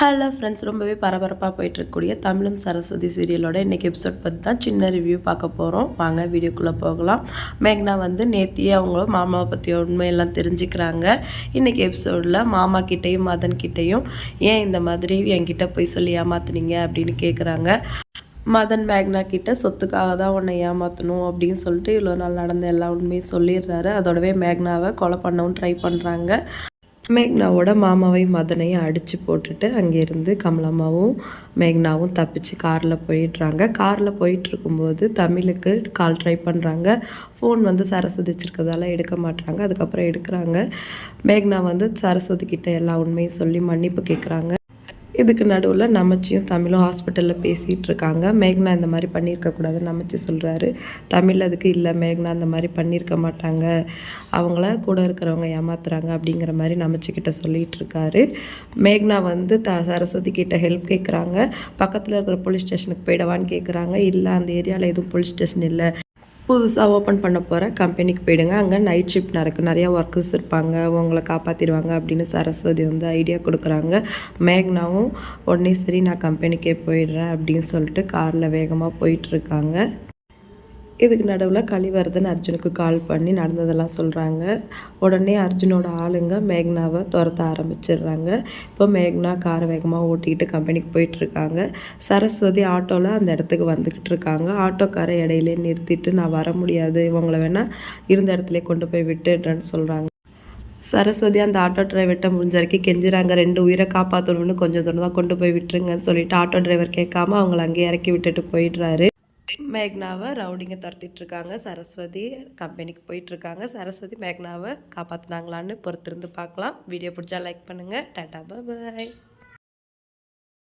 Hello friends ரொம்பவே பரபரப்பாக போயிட்டுருக்கக்கூடிய தமிழும் சரஸ்வதி சீரியலோட இன்றைக்கி எபிசோட் பற்றி தான் சின்ன ரிவ்யூ பார்க்க போகிறோம் வாங்க வீடியோக்குள்ளே போகலாம். மேக்னா வந்து நேத்தியே அவங்கள மாமாவை பற்றி உண்மையெல்லாம் தெரிஞ்சுக்கிறாங்க. இன்றைக்கி எபிசோடில் மாமா கிட்டேயும் மதன் கிட்டேயும் ஏன் இந்த மாதிரி என்கிட்ட போய் சொல்லி ஏமாத்துனீங்க அப்படின்னு கேட்குறாங்க மதன் மேக்னா கிட்ட சொத்துக்காக தான் உன்னை ஏமாற்றணும் அப்படின்னு சொல்லிட்டு இவ்வளோ நாள் நடந்த எல்லா உண்மையும் சொல்லிடுறாரு. அதோடவே மேக்னாவை கொலை பண்ணவும் ட்ரை பண்ணுறாங்க மேக்னாவோட மாமாவையும் மதனையும் அடித்து போட்டுட்டு அங்கேருந்து கமலம்மாவும் மேக்னாவும் தப்பிச்சு காரில் போயிடுறாங்க. காரில் போயிட்டுருக்கும்போது தமிழுக்கு கால் ட்ரை பண்ணுறாங்க ஃபோன் வந்து சரஸ்வதி வச்சுருக்கதால எடுக்க மாட்டாங்க அதுக்கப்புறம் எடுக்கிறாங்க. மேக்னா வந்து சரஸ்வதி கிட்ட எல்லா உண்மையும் சொல்லி மன்னிப்பு கேட்குறாங்க இதுக்கு நடுவில் நமச்சியும் தமிழும் ஹாஸ்பிட்டலில் பேசிகிட்டு இருக்காங்க மேக்னா இந்த மாதிரி பண்ணியிருக்கக்கூடாதுன்னு நமச்சி சொல்கிறாரு தமிழ் அதுக்கு இல்லை மேக்னா இந்த மாதிரி பண்ணியிருக்க மாட்டாங்க. அவங்கள கூட இருக்கிறவங்க ஏமாத்துறாங்க அப்படிங்கிற மாதிரி நமச்சிக்கிட்ட சொல்லிகிட்டு இருக்காரு மேக்னா வந்து த சரஸ்வதி கிட்ட ஹெல்ப் கேட்குறாங்க பக்கத்தில் இருக்கிற போலீஸ் ஸ்டேஷனுக்கு போயிடவான்னு கேட்குறாங்க இல்லை அந்த ஏரியாவில் எதுவும் போலீஸ் ஸ்டேஷன் இல்லை. புதுசாக ஓப்பன் பண்ண போகிற கம்பெனிக்கு போயிடுங்க. அங்கே நைட் ஷிஃப்ட் நடக்கும். நிறையா ஒர்க்கர்ஸ் இருப்பாங்க. உங்களை காப்பாற்றிடுவாங்க அப்படின்னு சரஸ்வதி வந்து ஐடியா கொடுக்குறாங்க. மேக்னாவும் உடனே சரி நான் கம்பெனிக்கே போயிடுறேன் அப்படின்னு சொல்லிட்டு காரில் வேகமாக போயிட்டுருக்காங்க இதுக்கு நடுவில் கலிவர்தன் அர்ஜுனுக்கு கால் பண்ணி நடந்ததெல்லாம் சொல்கிறாங்க உடனே அர்ஜுனோட ஆளுங்க மேக்னாவை துரத்த ஆரம்பிச்சிடுறாங்க. இப்போ மேக்னா காரை வேகமாக ஓட்டிக்கிட்டு கம்பெனிக்கு போயிட்டுருக்காங்க. சரஸ்வதி ஆட்டோவில் அந்த இடத்துக்கு வந்துக்கிட்டு இருக்காங்க. ஆட்டோக்காரை இடையிலே நிறுத்திட்டு நான் வர முடியாது இவங்களை வேணால் இருந்த இடத்துல கொண்டு போய் விட்டுடுறேன்னு சொல்கிறாங்க சரஸ்வதி அந்த ஆட்டோ டிரைவர்கிட்ட முடிஞ்ச வரைக்கும் கெஞ்சுறாங்க. ரெண்டு உயிரை காப்பாற்றணும்னு கொஞ்சம் தூரம் தான் கொண்டு போய் விட்டுருங்கன்னு சொல்லிட்டு ஆட்டோ டிரைவர் கேட்காம அவங்கள அங்கேயே இறக்கி விட்டுட்டு போயிடுறாரு. மேக்னாவை ரவுடிங்க துரத்திட்டுருக்காங்க சரஸ்வதி கம்பெனிக்கு போயிட்டு இருக்காங்க சரஸ்வதி மேக்னாவை காப்பாற்றினாங்களான்னு பொறுத்திருந்து பார்க்கலாம் வீடியோ பிடிச்சா லைக் பண்ணுங்கள் டாட்டா பாய்